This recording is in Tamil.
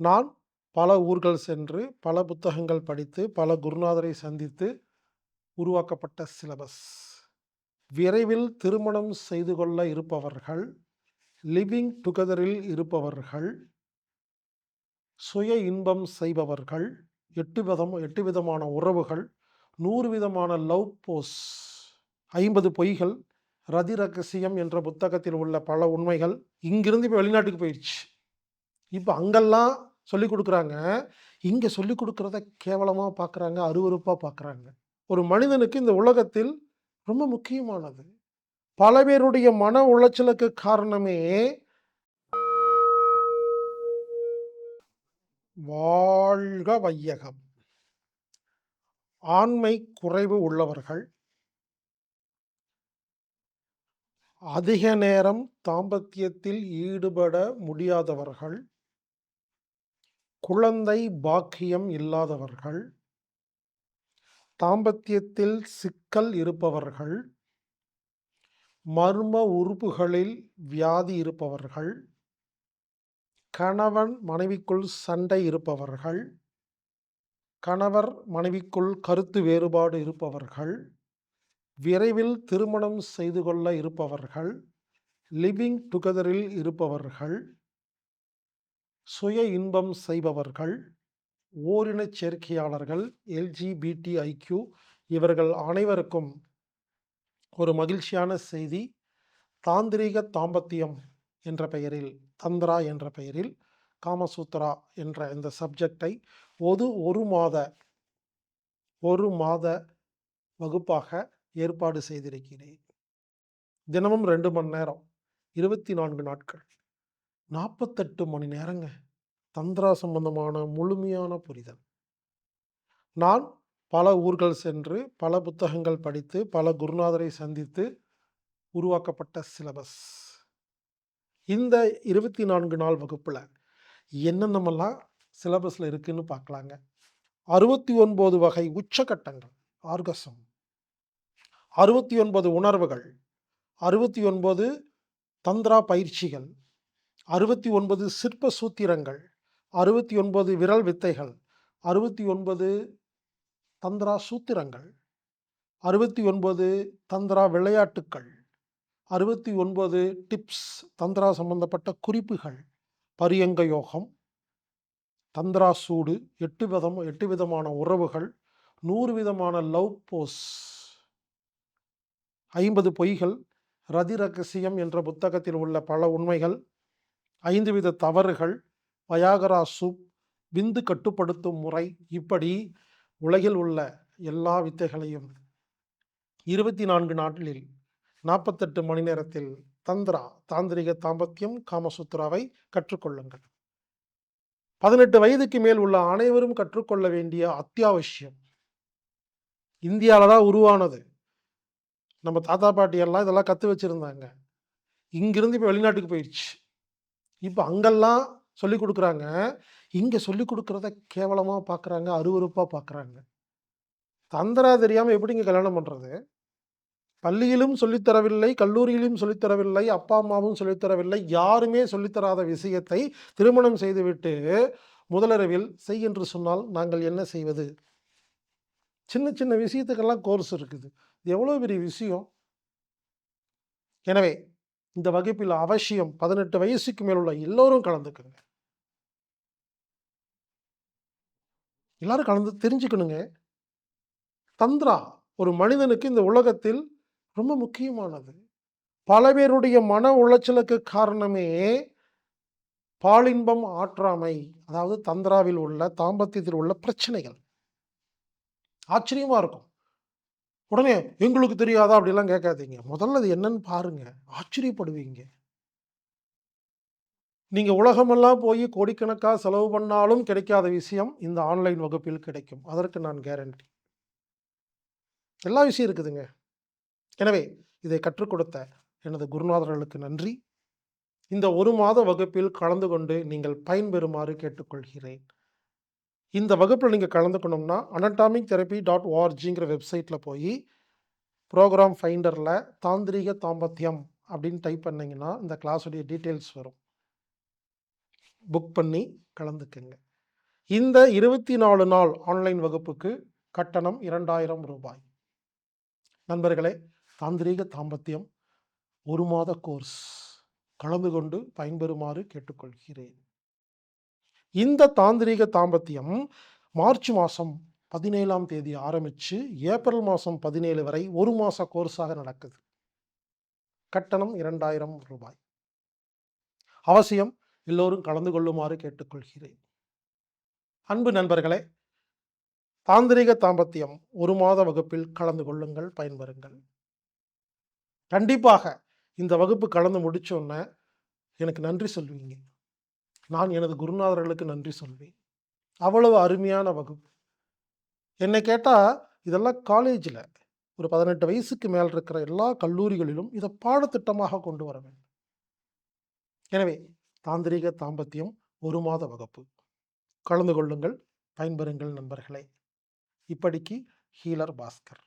நான் பல ஊர்கள் சென்று, பல புத்தகங்கள் படித்து, பல குருநாதரை சந்தித்து உருவாக்கப்பட்ட சிலபஸ். விரைவில் திருமணம் செய்து கொள்ள இருப்பவர்கள், லிவிங் டுகெதரில் இருப்பவர்கள், சுய இன்பம் செய்பவர்கள், எட்டு விதம் எட்டு விதமான உறவுகள், நூறு விதமான லவ் போஸ், 50 பொய்கள், ரதி ரகசியம் என்ற புத்தகத்தில் உள்ள பல உண்மைகள், இங்கிருந்து இப்போ வெளிநாட்டுக்கு போயிடுச்சு இப்போ அங்கெல்லாம் சொல்லிக் கொடுக்குறாங்க இங்கே சொல்லிக் கொடுக்குறத கேவலமாக பார்க்குறாங்க, அருவறுப்பாக பார்க்குறாங்க. ஒரு மனிதனுக்கு இந்த உலகத்தில் ரொம்ப முக்கியமானது. பல பேருடைய மன உளைச்சலுக்கு காரணமே வாழ்க வையகம். ஆண்மை குறைவு உள்ளவர்கள் அதிக நேரம் தாம்பத்தியத்தில் ஈடுபட முடியாதவர்கள், குழந்தை பாக்கியம் இல்லாதவர்கள், தாம்பத்தியத்தில் சிக்கல் இருப்பவர்கள், மர்ம உறுப்புகளில் வியாதி இருப்பவர்கள், கணவன் மனைவிக்குள் சண்டை இருப்பவர்கள், கணவர் மனைவிக்குள் கருத்து வேறுபாடு இருப்பவர்கள், விரைவில் திருமணம் செய்து கொள்ள இருப்பவர்கள், லிவிங் டுகெதரில் இருப்பவர்கள், சுய இன்பம் செய்பவர்கள், ஓரினச் சேர்க்கையாளர்கள், எல்ஜிபிடிஐக்யூ இவர்கள் அனைவருக்கும் ஒரு மகிழ்ச்சியான செய்தி. தாந்திரீக தாம்பத்தியம் என்ற பெயரில், தந்த்ரா என்ற பெயரில், காமசூத்ரா என்ற இந்த சப்ஜெக்டை ஒரு ஒரு மாத ஒரு மாத வகுப்பாக ஏற்பாடு செய்திருக்கிறேன். தினமும் ரெண்டு மணி நேரம், 24 நாட்கள், 48 மணி நேரங்க. தந்திரா சம்பந்தமான முழுமையான புரிதல். நான் பல ஊர்கள் சென்று, பல புத்தகங்கள் படித்து, பல குருநாதரை சந்தித்து உருவாக்கப்பட்ட சிலபஸ். இந்த 24 நாள் வகுப்பில் என்னென்னமெல்லாம் சிலபஸில் இருக்குன்னு பார்க்கலாங்க. 69 வகை உச்சகட்டங்கள், ஆர்கசம். 69 உணர்வுகள், 69 தந்த்ரா பயிற்சிகள், 69 சிற்ப சூத்திரங்கள், 69 விரல் வித்தைகள், அறுபத்தி ஒன்பது தந்திரா சூத்திரங்கள், 69 தந்த்ரா விளையாட்டுக்கள், 69 டிப்ஸ் தந்த்ரா சம்பந்தப்பட்ட குறிப்புகள், பரியங்க யோகம், தந்த்ரா சூடு, எட்டு விதம் எட்டு விதமான உறவுகள், நூறு விதமான லவ் போஸ், 50 பொய்கள், ரதி ரகசியம் என்ற புத்தகத்தில் உள்ள பல உண்மைகள், ஐந்து வித தவறுகள், வயாகரா சூப், விந்து கட்டுப்படுத்தும் முறை இப்படி உலகில் உள்ள எல்லா வித்தைகளையும் 24 நாட்களில் 48 மணி நேரத்தில் தந்திரா தாந்திரிக தாம்பத்தியம் காமசூத்ராவை கற்றுக்கொள்ளுங்கள். 18 வயதுக்கு மேல் உள்ள அனைவரும் கற்றுக்கொள்ள வேண்டிய அத்தியாவசியம். இந்தியாவில் தான் உருவானது. நம்ம தாத்தா பாட்டி எல்லாம் இதெல்லாம் கற்று வச்சிருந்தாங்க. இங்கிருந்து இப்போ வெளிநாட்டுக்கு போயிடுச்சு இப்போ அங்கெல்லாம் சொல்லிக் கொடுக்குறாங்க இங்கே சொல்லிக் கொடுக்குறத கேவலமாக பார்க்குறாங்க, அருவறுப்பாக பார்க்குறாங்க. தந்தரா தெரியாமல் எப்படிங்க கல்யாணம் பண்ணுறது பள்ளியிலும் சொல்லித் தரவில்லை, கல்லூரியிலும் சொல்லித்தரவில்லை அப்பா, அம்மாவும் சொல்லித் தரவில்லை. யாருமே சொல்லித் தராத விஷயத்தை திருமணம் செய்துவிட்டு முதலரவில் செய் என்று சொன்னால் நாங்கள் என்ன செய்வது? சின்ன சின்ன விஷயத்துக்கெல்லாம் கோர்ஸ் இருக்குது. இது எவ்வளோ பெரிய விஷயம்? எனவே இந்த வகுப்பில் அவசியம் 18 வயசுக்கு மேல் உள்ள எல்லோரும் கலந்துக்குங்க எல்லாரும் கலந்து தெரிஞ்சுக்கணுங்க. தந்த்ரா ஒரு மனிதனுக்கு இந்த உலகத்தில் ரொம்ப முக்கியமானது. பல பேருடைய மன உளைச்சலுக்கு காரணமே பாலின்பம் ஆற்றாமை. அதாவது தந்திராவில் உள்ள தாம்பத்தியத்தில் உள்ள பிரச்சனைகள். ஆச்சரியமாக இருக்கும். உடனே எங்களுக்கு தெரியாதா? அப்படிலாம் கேட்காதீங்க. முதல்ல அது என்னன்னு பாருங்க. ஆச்சரியப்படுவீங்க. நீங்க உலகமெல்லாம் போய் கோடிக்கணக்காக செலவு பண்ணாலும் கிடைக்காத விஷயம் இந்த ஆன்லைன் வகுப்பில் கிடைக்கும். அதற்கு நான் கேரண்டி. எல்லா விஷயம் இருக்குதுங்க. எனவே இதை கற்றுக் கொடுத்த எனது குருநாதர்களுக்கு நன்றி. இந்த ஒரு மாத வகுப்பில் கலந்து கொண்டு நீங்கள் பயன்பெறுமாறு கேட்டுக்கொள்கிறேன். இந்த வகுப்பில் நீங்கள் கலந்துக்கணும்னா அனடாமிக் தெரப்பி டாட் ஓஆர்ஜிங்கிற வெப்சைட்டில் போய் ப்ரோக்ராம் ஃபைண்டரில் தாந்திரீக தாம்பத்தியம் அப்படின்னு டைப் பண்ணிங்கன்னா இந்த கிளாஸுடைய டீட்டெயில்ஸ் வரும். புக் பண்ணி கலந்துக்குங்க. இந்த இருபத்தி நாலு நாள் ஆன்லைன் வகுப்புக்கு கட்டணம் இரண்டாயிரம் ரூபாய். நண்பர்களே தாந்திரீக தாம்பத்தியம் ஒரு மாத கோர்ஸ் கலந்து கொண்டு பயன்பெறுமாறு கேட்டுக்கொள்கிறேன். இந்த தாந்திரீக தாம்பத்தியம் மார்ச் மாதம் பதினேழாம் தேதி ஆரம்பித்து ஏப்ரல் மாதம் பதினேழு வரை ஒரு மாத கோர்ஸாக நடக்குது. கட்டணம் இரண்டாயிரம் ரூபாய். அவசியம் எல்லோரும் கலந்து கொள்ளுமாறு கேட்டுக்கொள்கிறேன். அன்பு நண்பர்களே தாந்திரிக தாம்பத்தியம் ஒரு மாத வகுப்பில் கலந்து கொள்ளுங்கள் பயன்பெறுங்கள். கண்டிப்பாக இந்த வகுப்பு கலந்து முடிச்சோன்னே எனக்கு நன்றி சொல்வீங்க. நான் எனது குருநாதர்களுக்கு நன்றி சொல்வேன். அவ்வளவு அருமையான வகுப்பு. என்னை கேட்டால் இதெல்லாம் காலேஜில் ஒரு பதினெட்டு வயசுக்கு மேல் இருக்கிற எல்லா கல்லூரிகளிலும் இதை பாடத்திட்டமாக கொண்டு வர வேண்டும். எனவே தாந்திரிக தாம்பத்தியம் ஒரு மாத வகுப்பு. கலந்து கொள்ளுங்கள் பயன்பெறுங்கள் நண்பர்களே. இப்படிக்கு ஹீலர் பாஸ்கர்.